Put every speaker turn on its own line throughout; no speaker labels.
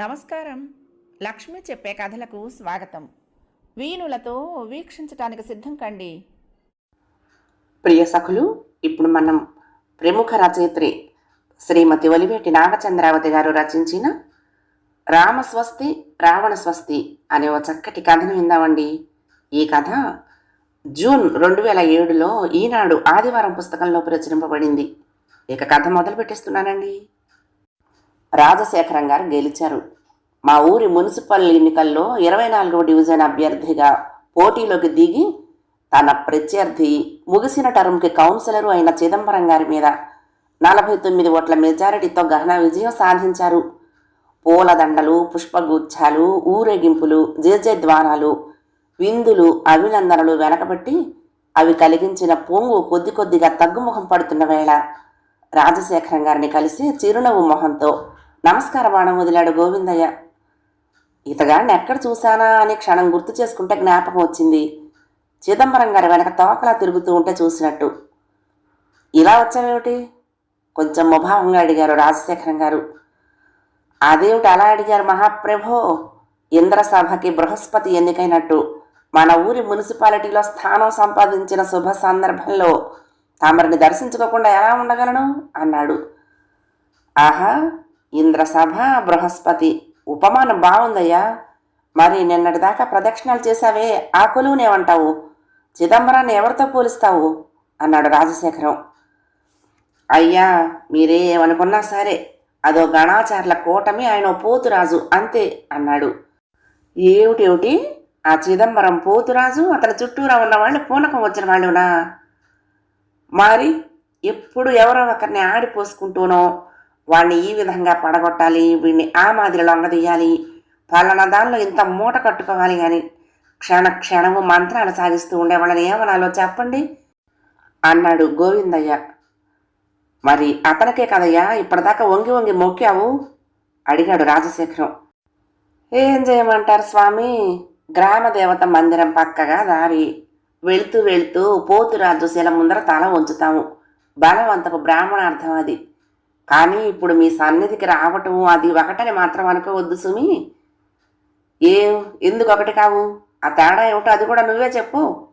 నమస్కారం. లక్ష్మి చెప్పే కథలకు స్వాగతం. వీణులతో వీక్షించటానికి సిద్ధం కండి.
ప్రియ సఖులు ఇప్పుడు మనం ప్రముఖ రచయిత్రి శ్రీమతి ఒలివేటి నాగచంద్రావతి గారు రచించిన రామ స్వస్తి రావణ స్వస్తి అనే ఓ చక్కటి కథను విందామండి. ఈ కథ జూన్ రెండు వేల ఏడులో ఈనాడు ఆదివారం పుస్తకంలో ప్రచురింపబడింది. ఇక కథ మొదలు పెట్టేస్తున్నానండి రాజశేఖరం గారు గెలిచారు. మా ఊరి మున్సిపల్ ఎన్నికల్లో ఇరవై నాలుగో డివిజన్ అభ్యర్థిగా పోటీలోకి దిగి తన ప్రత్యర్థి ముగిసిన టర్మ్కి కౌన్సిలరు అయిన చిదంబరం గారి మీద నలభై తొమ్మిది ఓట్ల మెజారిటీతో ఘన విజయం సాధించారు. పూలదండలు పుష్పగుచ్ఛాలు ఊరేగింపులు జయజయద్వారాలు విందులు అభినందనలు వెనకబట్టి అవి కలిగించిన పొంగు కొద్ది కొద్దిగా తగ్గుముఖం పడుతున్న వేళ రాజశేఖరం గారిని కలిసి చిరునవ్వు మొహంతో నమస్కార బాణం వదిలాడు గోవిందయ్య. ఇతగాడిని ఎక్కడ చూశానా అని క్షణం గుర్తు చేసుకుంటే జ్ఞాపకం వచ్చింది. చిదంబరం గారి వెనక తోకలా తిరుగుతూ ఉంటే చూసినట్టు. ఇలా వచ్చావేమిటి? కొంచెం ముభావంగా అడిగారు రాజశేఖరం గారు. అదేమిటి అలా అడిగారు మహాప్రభో? ఇంద్రసభకి బృహస్పతి ఎన్నికైనట్టు. మన ఊరి మున్సిపాలిటీలో స్థానం సంపాదించిన శుభ సందర్భంలో తమరిని దర్శించుకోకుండా ఎలా ఉండగలను? అన్నాడు. ఆహా ఇంద్రసభ బృహస్పతి. ఉపమానం బాగుందయ్యా. మరి నిన్నటిదాకా ప్రదక్షిణాలు చేశావే ఆ కొలువునేమంటావు చిదంబరాన్ని ఎవరితో పోలుస్తావు? అన్నాడు రాజశేఖరం. అయ్యా మీరే ఏమనుకున్నా సరే అదో గణాచార్ల కూటమి ఆయన పోతురాజు అంతే అన్నాడు. ఏమిటేమిటి? ఆ చిదంబరం పోతురాజు అతని చుట్టూరా ఉన్నవాళ్ళు పూనకం వచ్చిన వాళ్ళునా మరి ఎప్పుడు ఎవరో ఒకరిని ఆడిపోసుకుంటూనో వాళ్ళని ఈ విధంగా పడగొట్టాలి వీడిని ఆ మాదిరి లొంగదీయాలి పలానా దానిలో ఇంత మూట కట్టుకోవాలి అని క్షణ క్షణము మంత్రాలు సాగిస్తూ ఉండేవాళ్ళని ఏమనాలో చెప్పండి? అన్నాడు గోవిందయ్య. మరి అతనికే కదయ్యా ఇప్పటిదాకా వంగి వంగి మొక్కావు? అడిగాడు రాజశేఖరం. ఏం చేయమంటారు స్వామి? గ్రామదేవత మందిరం పక్కగా దారి. వెళుతూ వెళుతూ పోతురాజు శిల ముందర తల ఉంచుతాము బలవంతపు బ్రాహ్మణార్థం అది. కానీ ఇప్పుడు మీ సన్నిధికి రావటం అది ఒకటని మాత్రం అనుకోవద్దు సుమి. ఏ? ఎందుకు ఒకటి కావు? ఆ తేడా ఏమిటో అది కూడా నువ్వే చెప్పు.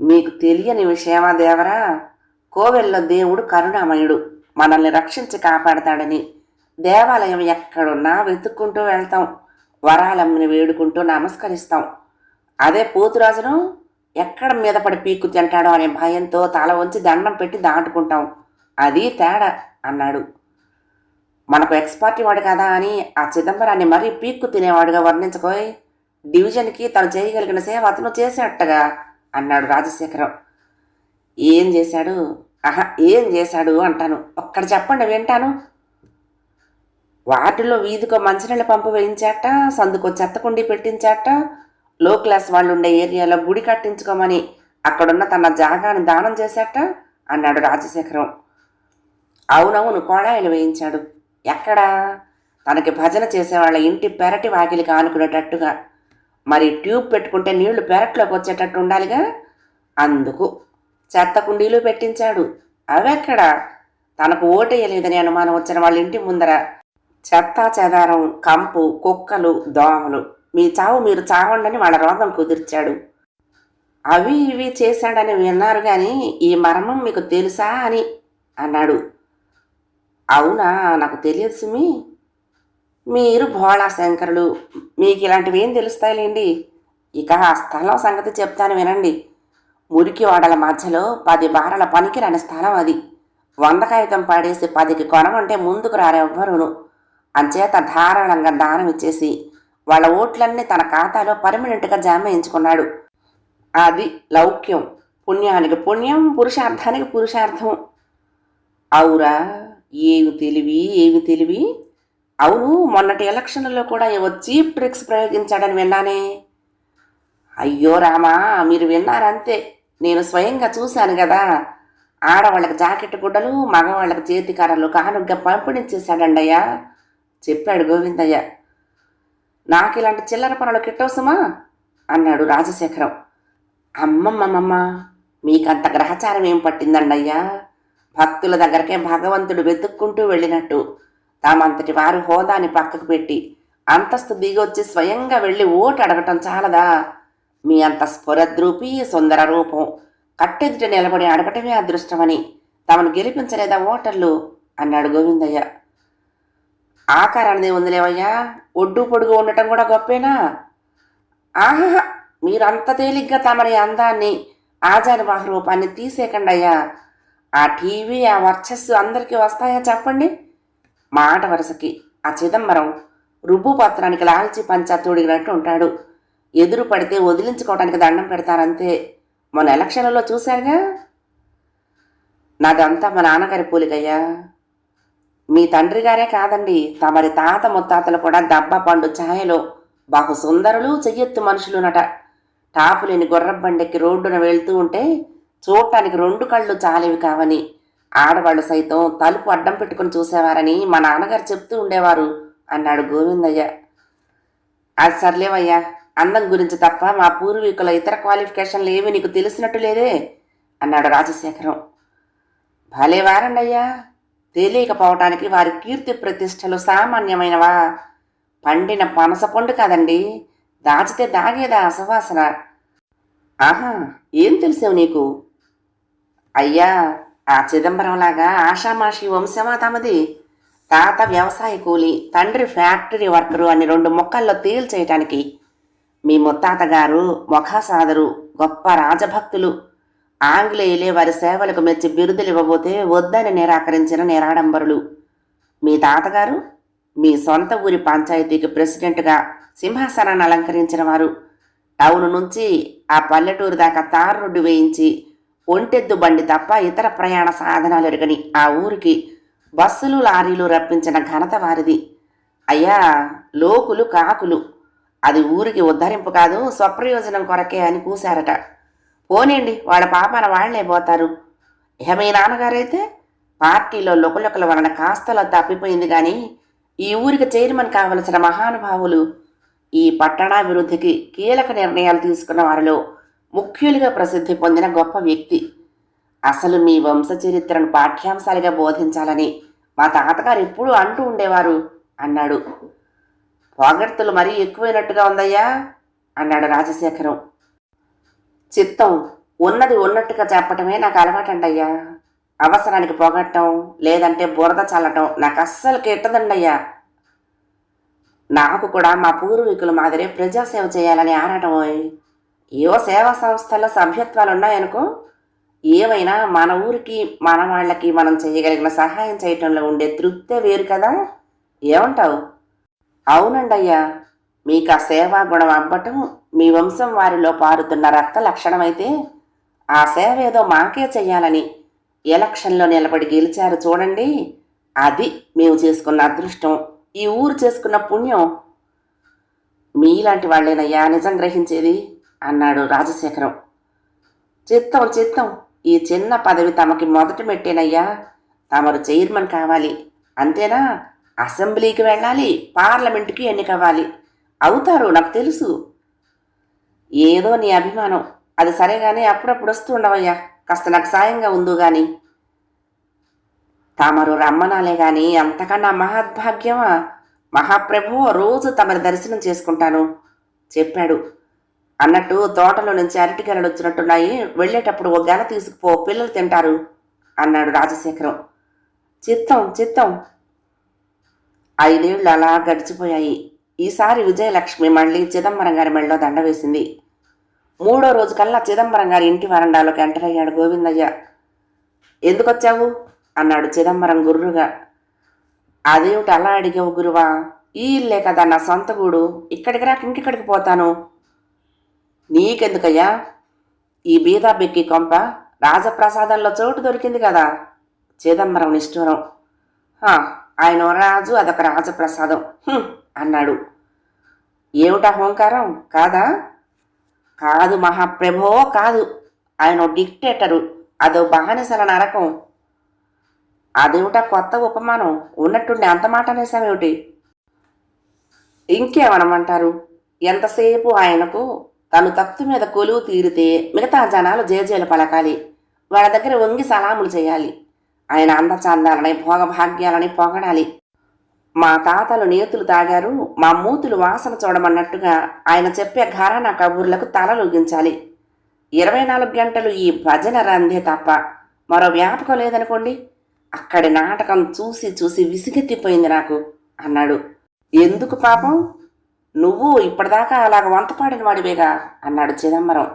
మీకు తెలియని విషయమా దేవరా? కోవెల్లో దేవుడు కరుణామయుడు. మనల్ని రక్షించి కాపాడతాడని. దేవాలయం ఎక్కడున్నా వెతుక్కుంటూ వెళ్తాం. వరాలమ్మని వేడుకుంటూ నమస్కరిస్తాం. అదే పోతురాజును? ఎక్కడ మీద పడి పీక్కు తింటాడో అనే భయంతో తల వంచి దండం పెట్టి దాటుకుంటాం. అది తేడా. అన్నాడు. మనకు ఎక్స్పర్ట్ వాడు కదా అని ఆ చిదంబరాన్ని మరీ పీక్కు తినేవాడుగా వర్ణించుకోయ్. డివిజన్కి తను చేయగలిగిన సేవ అతను చేసేటట్టుగా అన్నాడు రాజశేఖరం ఏం చేశాడు? ఆహా ఏం చేశాడు అంటాను. ఒక్కడ చెప్పండి వింటాను. వాటిలో వీధికో మంచినీళ్ళ పంపు వేయించాట సందుకో చెత్త కుండీ పెట్టించాట లో క్లాస్ వాళ్ళు ఉండే ఏరియాలో గుడి కట్టించుకోమని అక్కడున్న తన జాగాని దానం చేశాట అన్నాడు రాజశేఖరం అవునవును కోడాయిలు వేయించాడు. ఎక్కడా? తనకి భజన చేసేవాళ్ళ ఇంటి పెరటి వాకిలికి ఆనుకునేటట్టుగా. మరి ట్యూబ్ పెట్టుకుంటే నీళ్ళు పెరట్లోకి వచ్చేటట్టు ఉండాలిగా? అందుకు చెత్త కుండీలు పెట్టించాడు. అవెక్కడ తనకు ఓటేయలేదని అనుమానం వచ్చిన వాళ్ళ ఇంటి ముందర చెత్త చెదారం కంపు కుక్కలు దోమలు. మీ చావు మీరు చావండని వాళ్ళ రోగం కుదిర్చాడు. అవి ఇవి చేశాడని విన్నారు కానీ ఈ మర్మం మీకు తెలుసా అని అన్నాడు. అవునా? నాకు తెలియదు సుమి. మీరు భోళా శంకరులు మీకు ఇలాంటివి ఏం తెలుస్తాయిలేండి? ఇక ఆ స్థలం సంగతి చెప్తాను వినండి. మురికి వాడల మధ్యలో పది బారల పనికిరాని స్థలం అది. వంద కాగితం పాడేసి పదికి కొనమంటే ముందుకు రారెవ్వరును. అంచేత ధారాళంగా దానం ఇచ్చేసి వాళ్ళ ఓట్లన్నీ తన ఖాతాలో పర్మనెంట్గా జామ వేయించుకున్నాడు. అది లౌక్యం. పుణ్యానికి పుణ్యం పురుషార్థానికి పురుషార్థం. అవురా? ఏమి తెలివి ఏమి తెలివి? అవును మొన్నటి ఎలక్షన్లో కూడా ఏవో చీప్ ట్రిక్స్ ప్రయోగించాడని విన్నానే. అయ్యో రామా మీరు విన్నారంతే. నేను స్వయంగా చూశాను కదా. ఆడవాళ్ళకి జాకెట్ గుడ్డలు మగవాళ్ళకి చేతికారలు కానుగ్గా పంపిణీ చేశాడండయ్యా చెప్పాడు గోవిందయ్య. నాకు ఇలాంటి చిల్లర పనులు కిట్టవసమా? అన్నాడు రాజశేఖరం. అమ్మమ్మమ్మమ్మ మీకంత గ్రహచారం ఏం పట్టిందండయ్యా భక్తుల దగ్గరకే భగవంతుడు వెతుక్కుంటూ వెళ్ళినట్టు. తామంతటి వారి హోదాని పక్కకు పెట్టి అంతస్తు దిగొచ్చి స్వయంగా వెళ్ళి ఓటు అడగటం చాలదా? మీ అంత స్ఫురద్రూపి సుందర రూపం. కట్టెదుట నిలబడి అడగటమే అదృష్టమని. తమను గెలిపించలేదా ఓటర్లు? అన్నాడు గోవిందయ్య. ఆకారాన్ని ఉందిలేవయ్యా ఒడ్డు పొడుగు ఉండటం కూడా గొప్పేనా? ఆహా మీరంత తేలిగ్గా తమరి అందాన్ని ఆజానుబాహ రూపాన్ని తీసేకండయ్యా. ఆ టీవీ ఆ వర్చస్సు అందరికీ వస్తాయా చెప్పండి? మాట వరుసకి ఆ చిదంబరం రుబ్బు పత్రానికి లాల్చి పంచా తోడిగినట్టు ఉంటాడు. ఎదురు పడితే వదిలించుకోవడానికి దండం పెడతారంతే. మొన్న ఎలక్షన్లలో చూశారుగా? నాదంతా మా నాన్నగారి పోలికయ్యా. మీ తండ్రి గారే కాదండి తమరి తాత ముత్తాతలు కూడా దబ్బ పండు ఛాయలో బహు సుందరులు చెయ్యెత్తు మనుషులునట టాపు లేని గుర్రబండెక్కి రోడ్డున వెళ్తూ ఉంటే చూడటానికి రెండు కళ్ళు చాలేవి కావని. ఆడవాళ్ళు సైతం తలుపు అడ్డం పెట్టుకుని చూసేవారని మా నాన్నగారు చెప్తూ ఉండేవారు అన్నాడు గోవిందయ్య. అది సర్లేవయ్యా అందం గురించి తప్ప మా పూర్వీకుల ఇతర క్వాలిఫికేషన్లు ఏవి నీకు తెలిసినట్టు లేదే అన్నాడు రాజశేఖరం. భలే వారండయ్యా తెలియకపోవటానికి వారి కీర్తి ప్రతిష్టలు సామాన్యమైనవా? పండిన పనస పండు కాదండి దాచితే దాగేదా అసవాసన? ఆహా ఏం తెలిసావు నీకు? అయ్యా ఆ చిదంబరంలాగా ఆషామాషి వంశమా తమది? తాత వ్యవసాయ కూలి తండ్రి ఫ్యాక్టరీ వర్కరు అని రెండు మొక్కల్లో తేల్చేయటానికి మీ ముత్తాత గారు ముఖాసాదరు గొప్ప రాజభక్తులు. ఆంగ్లేయులే వారి సేవలకు మెచ్చి బిరుదులు ఇవ్వబోతే వద్దని నిరాకరించిన నిరాడంబరులు. మీ తాతగారు మీ సొంత ఊరి పంచాయతీకి ప్రెసిడెంట్గా సింహాసనాన్ని అలంకరించిన వారు. టౌన్ నుంచి ఆ పల్లెటూరు దాకా తారు రోడ్డు వేయించి ఒంటెద్దు బండి తప్ప ఇతర ప్రయాణ సాధనాలు ఎరగని ఆ ఊరికి బస్సులు లారీలు రప్పించిన ఘనత వారిది. అయ్యా లోకులు కాకులు. అది ఊరికి ఉద్ధరింపు కాదు స్వప్రయోజనం కొరకే అని కూశారట. పోనీండి వాళ్ళ పాపాన వాళ్ళే పోతారు. ఇహ మీ నాన్నగారైతే పార్టీలో లొకలొకల వలన కాస్తలో తప్పిపోయింది కానీ ఈ ఊరికి చైర్మన్ కావలసిన మహానుభావులు ఈ పట్టణాభివృద్ధికి కీలక నిర్ణయాలు తీసుకున్న వారిలో ముఖ్యులుగా ప్రసిద్ధి పొందిన గొప్ప వ్యక్తి. అసలు మీ వంశ చరిత్రను పాఠ్యాంశాలుగా బోధించాలని మా తాతగారు ఎప్పుడూ అంటూ ఉండేవారు అన్నాడు. పొగడ్తలు మరీ ఎక్కువైనట్టుగా ఉందయ్యా అన్నాడు రాజశేఖరం. చిత్తం ఉన్నది ఉన్నట్టుగా చెప్పటమే నాకు అలవాటండయ్యా. అవసరానికి పొగట్టం లేదంటే బురద చల్లటం నాకు అస్సలు కిట్టదండయ్యా. నాకు కూడా మా పూర్వీకుల మాదిరే ప్రజాసేవ చేయాలని ఆరాటం ఏవో సేవా సంస్థల్లో సభ్యత్వాలు ఉన్నాయనుకో ఏమైనా మన ఊరికి మన వాళ్ళకి మనం చేయగలిగిన సహాయం చేయటంలో ఉండే తృప్తే వేరు కదా? ఏమంటావు? అవునండి అయ్యా మీకు ఆ సేవా గుణం అవ్వటం మీ వంశం వారిలో పారుతున్న రక్త లక్షణమైతే ఆ సేవ ఏదో మాకే చెయ్యాలని ఎలక్షన్లో నిలబడి గెలిచారు చూడండి. అది మేము చేసుకున్న అదృష్టం ఈ ఊరు చేసుకున్న పుణ్యం. మీలాంటి వాళ్ళేనయ్యా నిజం గ్రహించేది? అన్నాడు రాజశేఖరం. చిత్తం చిత్తం. ఈ చిన్న పదవి తమకి మొదట మెట్టేనయ్యా. తమరు చైర్మన్ కావాలి. అంతేనా? అసెంబ్లీకి వెళ్ళాలి. పార్లమెంటుకి ఎన్నికవ్వాలి. అవుతారు నాకు తెలుసు. ఏదో నీ అభిమానం. అది సరే కానీ అప్పుడప్పుడు వస్తూ ఉండవయ్యా. కాస్త నాకు సాయంగా ఉందో గాని. తమరు రమ్మనాలే గాని అంతకన్నా మహద్భాగ్యమా? మహాప్రభు రోజు తమరి దర్శనం చేసుకుంటాను చెప్పాడు అన్నట్టు తోటలో నుంచి అరటిగెలలు వచ్చినట్టున్నాయి. వెళ్ళేటప్పుడు ఒక గెల తీసుకుపో పిల్లలు తింటారు అన్నాడు రాజశేఖరం. చిత్తం చిత్తం. ఐదేళ్ళు అలా గడిచిపోయాయి. ఈసారి విజయలక్ష్మి మళ్ళీ చిదంబరం గారి మెళ్ళలో దండ వేసింది. మూడో రోజు కల్లా చిదంబరం గారి ఇంటి వరండాలోకి ఎంటర్ అయ్యాడు గోవిందయ్య. ఎందుకొచ్చావు? అన్నాడు చిదంబరం గుర్రుగా. అదేమిటి అలా అడిగావు గురువా? ఈ ఇల్లే కదా నా సొంత గూడు. ఇక్కడికి రాక ఇంకెక్కడికి పోతాను? నీకెందుకయ్యా? ఈ బీదా బెక్కి కొంప రాజప్రసాదంలో చోటు దొరికింది కదా. చిదంబరం నిష్ఠూరం. ఆయన రాజు అదొక రాజప్రసాదం. అన్నాడు. ఏమిటా హోంకారం? కాదా? కాదు మహాప్రభో కాదు. ఆయన డిక్టేటరు. అదో బానిసల నరకం. అదేమిటా కొత్త ఉపమానం? ఉన్నట్టుండి అంత మాట అనేసామేమిటి ఇంకేమనమంటారు? ఎంతసేపు ఆయనకు తను తత్తు మీద కొలువు తీరితే మిగతా జనాలు జేజేలు పలకాలి. వాళ్ళ దగ్గర వంగి సలాములు చేయాలి. ఆయన అందచందాలని భోగభాగ్యాలని పొగడాలి. మా తాతలు నేతులు తాగారు మా మూతులు వాసన చూడమన్నట్టుగా ఆయన చెప్పే ఘరానా కబుర్లకు తలలొగించాలి. ఇరవై నాలుగు గంటలు ఈ భజన రందే తప్ప మరో వ్యాపకం లేదనుకోండి? అక్కడి నాటకం చూసి చూసి విసిగెత్తిపోయింది నాకు అన్నాడు. ఎందుకు పాపం? నువ్వు ఇప్పటిదాకా అలాగ వంత పాడిన వాడివేగా? అన్నాడు చిదంబరం.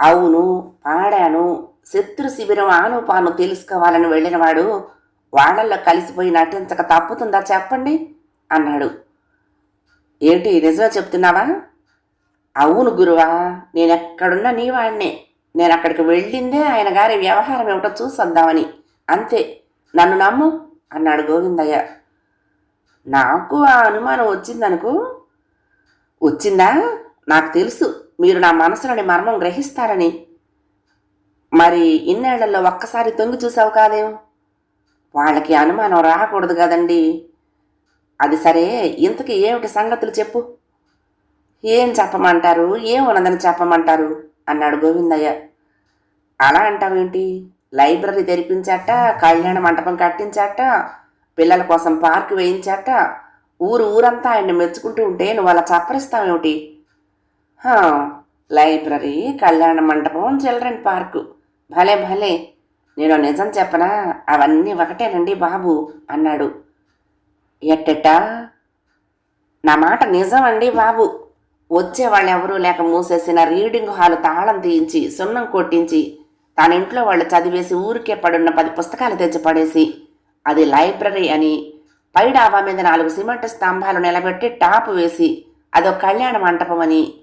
అవును పాడాను. శత్రు శిబిరం ఆను పాను తెలుసుకోవాలని వెళ్ళినవాడు వాళ్ళల్లో కలిసిపోయి నటించక తప్పుతుందా చెప్పండి? అన్నాడు. ఏంటి నిజమే చెప్తున్నావా? అవును గురువా నేనెక్కడున్నా నీ వాడినే నేను అక్కడికి వెళ్ళిందే ఆయన గారి వ్యవహారం ఏమిటో చూసొద్దామని. అంతే నన్ను నమ్ము అన్నాడు గోవిందయ్య. నాకు ఆ అనుమానం వచ్చిందనుకో వచ్చిందా? నాకు తెలుసు. మీరు నా మనసులోని మర్మం గ్రహిస్తారని. మరి ఇన్నేళ్ళలో ఒక్కసారి తొంగి చూసావు కాదేం? వాళ్ళకి అనుమానం రాకూడదు కదండి. అది సరే ఇంతకీ ఏమిటి సంగతులు చెప్పు. ఏం చెప్పమంటారు? ఏం ఉన్నదని చెప్పమంటారు? అన్నాడు గోవిందయ్య. అలా అంటావేంటి? లైబ్రరీ తెరిపించాట కళ్యాణ మంటపం కట్టించాట పిల్లల కోసం పార్క్ వేయించాట ఊరు ఊరంతా ఆయన్ని మెచ్చుకుంటూ ఉంటే నువ్వు అలా చప్పరిస్తావేమిటి? హా, లైబ్రరీ కళ్యాణ మంటపం చిల్డ్రన్ పార్కు. భలే భలే. నేను నిజం చెప్పనా? అవన్నీ ఒకటేనండి బాబు అన్నాడు. ఎట్టెట్టా? నా మాట నిజం అండి బాబు. వచ్చేవాళ్ళు ఎవరూ లేక మూసేసిన రీడింగ్ హాల్ తాళం తీయించి సున్నం కొట్టించి తన ఇంట్లో వాళ్ళు చదివేసి ఊరికే పడున్న పది పుస్తకాలు తెచ్చి పడేసి అది లైబ్రరీ అని పై డాబా మీద నాలుగు సిమెంట్ స్తంభాలు నిలబెట్టి టాప్ వేసి అదో కళ్యాణ మంటపమని. అని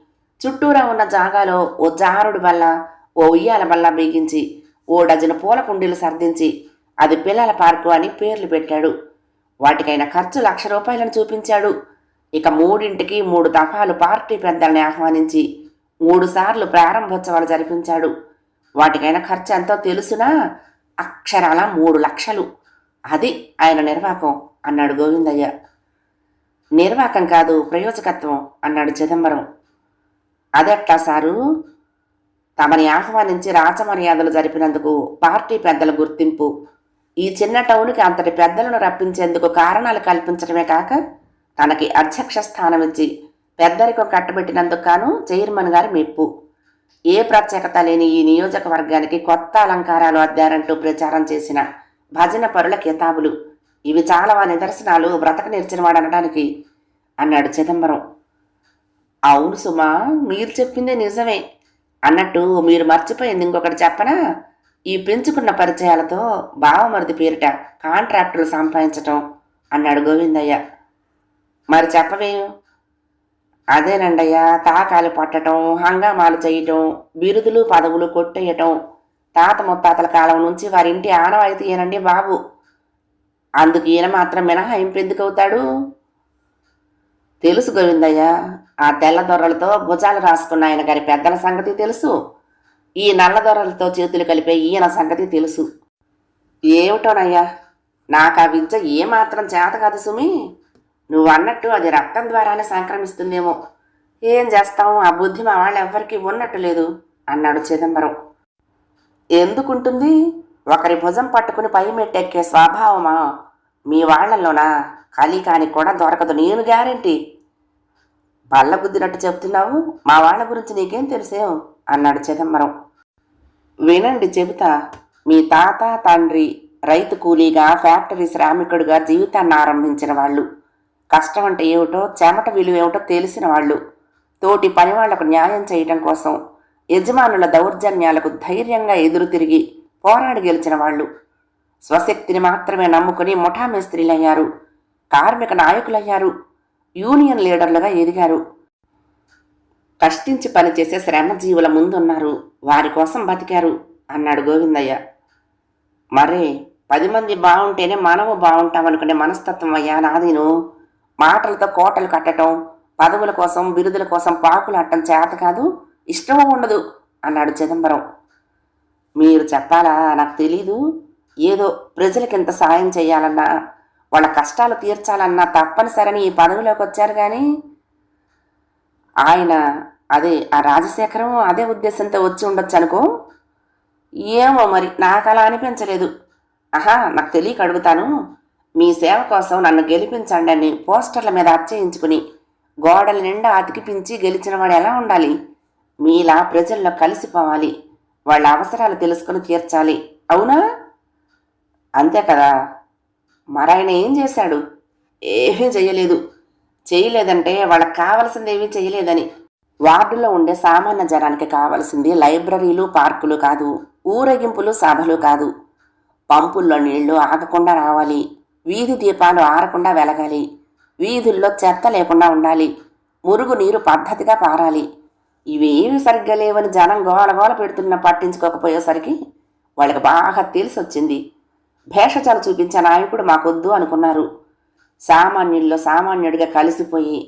చుట్టూరా ఉన్న జాగాలో ఓ జారుడు బల్ల ఓ ఉయ్యాల బల్ల బిగించి ఓ డజను పూల కుండీలు సర్దించి అది పిల్లల పార్కు అని పేర్లు పెట్టాడు. వాటికైన ఖర్చు లక్ష రూపాయలను చూపించాడు. ఇక మూడింటికి మూడు దఫాలు పార్టీ పెద్దల్ని ఆహ్వానించి మూడు సార్లు ప్రారంభోత్సవాలు జరిపించాడు. వాటికైన ఖర్చు ఎంతో తెలుసునా? అక్షరాల మూడు లక్షలు. అది ఆయన నిర్వాకం. అన్నాడు గోవిందయ్య. నిర్వాకం కాదు ప్రయోజకత్వం అన్నాడు చిదంబరం. అదెట్లా సారు? తమని ఆహ్వానించి రాచమర్యాదలు జరిపినందుకు పార్టీ పెద్దల గుర్తింపు. ఈ చిన్న టౌన్కి అంతటి పెద్దలను రప్పించేందుకు కారణాలు కల్పించడమే కాక తనకి అధ్యక్ష స్థానం ఇచ్చి పెద్దరికం కట్టబెట్టినందుకు గాను చైర్మన్ గారి మెప్పు. ఏ ప్రత్యేకత లేని ఈ నియోజకవర్గానికి కొత్త అలంకారాలు అద్దారంటూ ప్రచారం చేసిన భజన పరుల కితాబులు. ఇవి చాలవా నిదర్శనాలు? బ్రతక నేర్చినవాడు అనడానికి అన్నాడు చిదంబరం. అవును సుమా మీరు చెప్పిందే నిజమే. అన్నట్టు మీరు మర్చిపోయింది ఇంకొకటి చెప్పనా? ఈ పెంచుకున్న పరిచయాలతో బావమరిది పేరిట కాంట్రాక్టులు సంపాదించటం అన్నాడు గోవిందయ్య. మరి చెప్పవేం? అదేనండయ్య తాకాలు పట్టటం హంగామాలు చేయటం బిరుదులు పదవులు కొట్టేయటం తాత ముత్తాతల కాలం నుంచి వారింటి ఆనవాయితీ ఏనండి బాబు. అందుకు ఈయన మాత్రం మినహాయింపు ఎందుకు అవుతాడు తెలుసు గోవిందయ్య. ఆ తెల్ల దొరలతో భుజాలు రాసుకున్న ఆయన గారి పెద్దల సంగతి తెలుసు. ఈ నల్ల దొరలతో చేతులు కలిపే ఈయన సంగతి తెలుసు. ఏమిటోనయ్యా? నాకు ఆ విద్య ఏమాత్రం చేత కాదు సుమి. నువ్వు అన్నట్టు అది రక్తం ద్వారానే సంక్రమిస్తుందేమో. ఏం చేస్తాం ఆ బుద్ధి మా వాళ్ళు ఎవ్వరికీ ఉన్నట్టు లేదు అన్నాడు చిదంబరం. ఎందుకుంటుంది? ఒకరి భుజం పట్టుకుని పై మెట్టెక్కే స్వభావమా? మీ వాళ్ళల్లోనా కలికానికి కూడా దొరకదు. నేను గ్యారెంటీ. బల్ల గుద్దినట్టు చెప్తున్నావు మా వాళ్ళ గురించి నీకేం తెలుసేం? అన్నాడు చిదంబరం. వినండి చెబుతా. మీ తాత తండ్రి రైతు కూలీగా ఫ్యాక్టరీ శ్రామికుడిగా జీవితాన్ని ఆరంభించిన వాళ్ళు. కష్టం అంటే ఏమిటో చెమట విలువ ఏమిటో తెలిసిన వాళ్ళు. తోటి పని వాళ్ళకు న్యాయం చేయటం కోసం యజమానుల దౌర్జన్యాలకు ధైర్యంగా ఎదురు తిరిగి పోరాడి గెలిచిన వాళ్ళు. స్వశక్తిని మాత్రమే నమ్ముకుని ముఠామేస్త్రీలయ్యారు కార్మిక నాయకులయ్యారు. యూనియన్ లీడర్లుగా ఎదిగారు. కష్టించి పనిచేసే శ్రమజీవుల ముందున్నారు. వారి కోసం బతికారు అన్నాడు గోవిందయ్య. మరే పది మంది బాగుంటేనే మనము బాగుంటామనుకునే మనస్తత్వం అయ్యా నాదీను. మాటలతో కోటలు కట్టడం పదవుల కోసం బిరుదుల కోసం పాకులాడటం చేత కాదు ఇష్టమూ ఉండదు అన్నాడు చిదంబరం. మీరు చెప్పాలా? నాకు తెలీదు. ఏదో ప్రజలకి ఇంత సాయం చేయాలన్నా వాళ్ళ కష్టాలు తీర్చాలన్నా తప్పనిసరిని ఈ పదవిలోకి వచ్చారు కానీ ఆయన అదే ఆ రాజశేఖరం అదే ఉద్దేశంతో వచ్చి ఉండొచ్చు అనుకో. ఏమో మరి నాకు అలా అనిపించలేదు. ఆహా నాకు తెలియక అడుగుతాను. మీ సేవ కోసం నన్ను గెలిపించండి అని పోస్టర్ల మీద అర్చయించుకుని గోడల నిండా అతికిపించి గెలిచిన వాడు ఎలా ఉండాలి? మీలా ప్రజల్లో కలిసిపోవాలి. వాళ్ళ అవసరాలు తెలుసుకుని తీర్చాలి. అవునా? అంతే కదా. మరాయన ఏం చేశాడు? ఏమీ చేయలేదు చేయలేదంటే వాళ్ళకి కావలసింది ఏమీ చేయలేదని వార్డులో ఉండే సామాన్య జనానికి కావలసింది లైబ్రరీలు పార్కులు కాదు. ఊరేగింపులు సభలు కాదు. పంపుల్లో నీళ్ళు ఆగకుండా రావాలి. వీధి దీపాలు ఆరకుండా వెలగాలి. వీధుల్లో చెత్త లేకుండా ఉండాలి. మురుగు నీరు పద్ధతిగా పారాలి. ఇవేవి సరిగ్గా లేవని జనం గోల గోల పెడుతున్నా పట్టించుకోకపోయేసరికి వాళ్ళకి బాగా తెలిసి వచ్చింది భేషజాలు చూపించే నాయకుడు మాకొద్దు అనుకున్నారు. సామాన్యుల్లో సామాన్యుడిగా కలిసిపోయి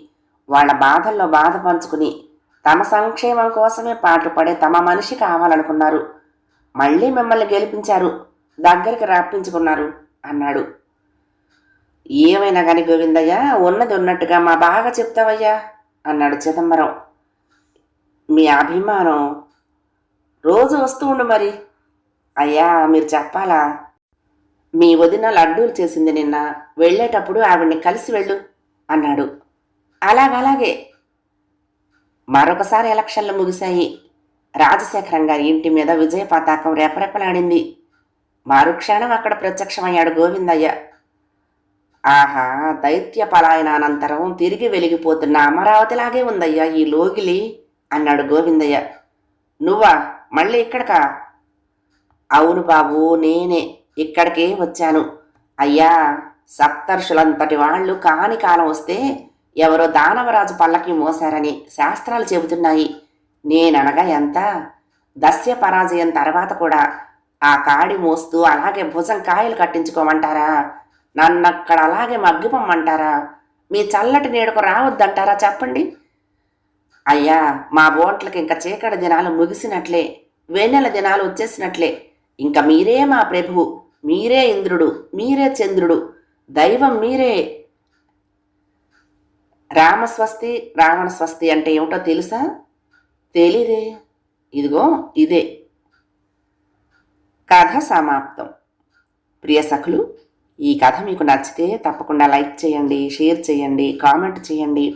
వాళ్ళ బాధల్లో బాధ పంచుకుని తమ సంక్షేమం కోసమే పాటుపడే తమ మనిషి కావాలనుకున్నారు. మళ్ళీ మిమ్మల్ని గెలిపించారు. దగ్గరికి రప్పించుకున్నారు అన్నాడు. ఏమైనా కానీ గోవిందయ్య ఉన్నది ఉన్నట్టుగా మా బాగా చెప్తావయ్యా అన్నాడు చిదంబరం. మీ అభిమానం రోజు వస్తూ ఉండు మరి. అయ్యా మీరు చెప్పాలా? మీ వదిన లడ్డూలు చేసింది నిన్న. వెళ్ళేటప్పుడు ఆవిడ్ని కలిసి వెళ్ళు అన్నాడు. అలాగలాగే. మరొకసారి ఎలక్షన్లు ముగిశాయి. రాజశేఖరం గారి ఇంటి మీద విజయ పతాకం రెపరెపలాడింది. మరుక్షణం అక్కడ ప్రత్యక్షమయ్యాడు గోవిందయ్య. ఆహా దైత్య పలాయనానంతరం తిరిగి వెలిగిపోతున్న అమరావతిలాగే ఉందయ్యా ఈ లోగిలి. అన్నాడు గోవిందయ్య. నువ్వా? మళ్ళీ ఇక్కడకా? అవును బాబు నేనే ఇక్కడికే వచ్చాను. అయ్యా సప్తర్షులంతటి వాళ్ళు కాని కాలం వస్తే ఎవరో దానవరాజు పల్లకి మోసారని శాస్త్రాలు చెబుతున్నాయి. నేననగా ఎంత? దస్య పరాజయం తర్వాత కూడా ఆ కాడి మోస్తూ అలాగే భుజం కాయలు కట్టించుకోమంటారా? నన్నక్కడ అలాగే మగ్గిపోమ్మంటారా? మీ చల్లటి నీడకు రావద్దంటారా చెప్పండి? అయ్యా మా బోట్లకి ఇంకా చీకటి దినాలు ముగిసినట్లే వెన్నెల దినాలు వచ్చేసినట్లే. ఇంకా మీరే మా ప్రభువు మీరే ఇంద్రుడు మీరే చంద్రుడు దైవం మీరే. రామస్వస్తి రావణ స్వస్తి అంటే ఏమిటో తెలుసా? తెలీదే. ఇదిగో ఇదే. కథ సమాప్తం. ప్రియ సఖులు ఈ కథ మీకు నచ్చితే తప్పకుండా లైక్ చేయండి షేర్ చేయండి కామెంట్ చేయండి.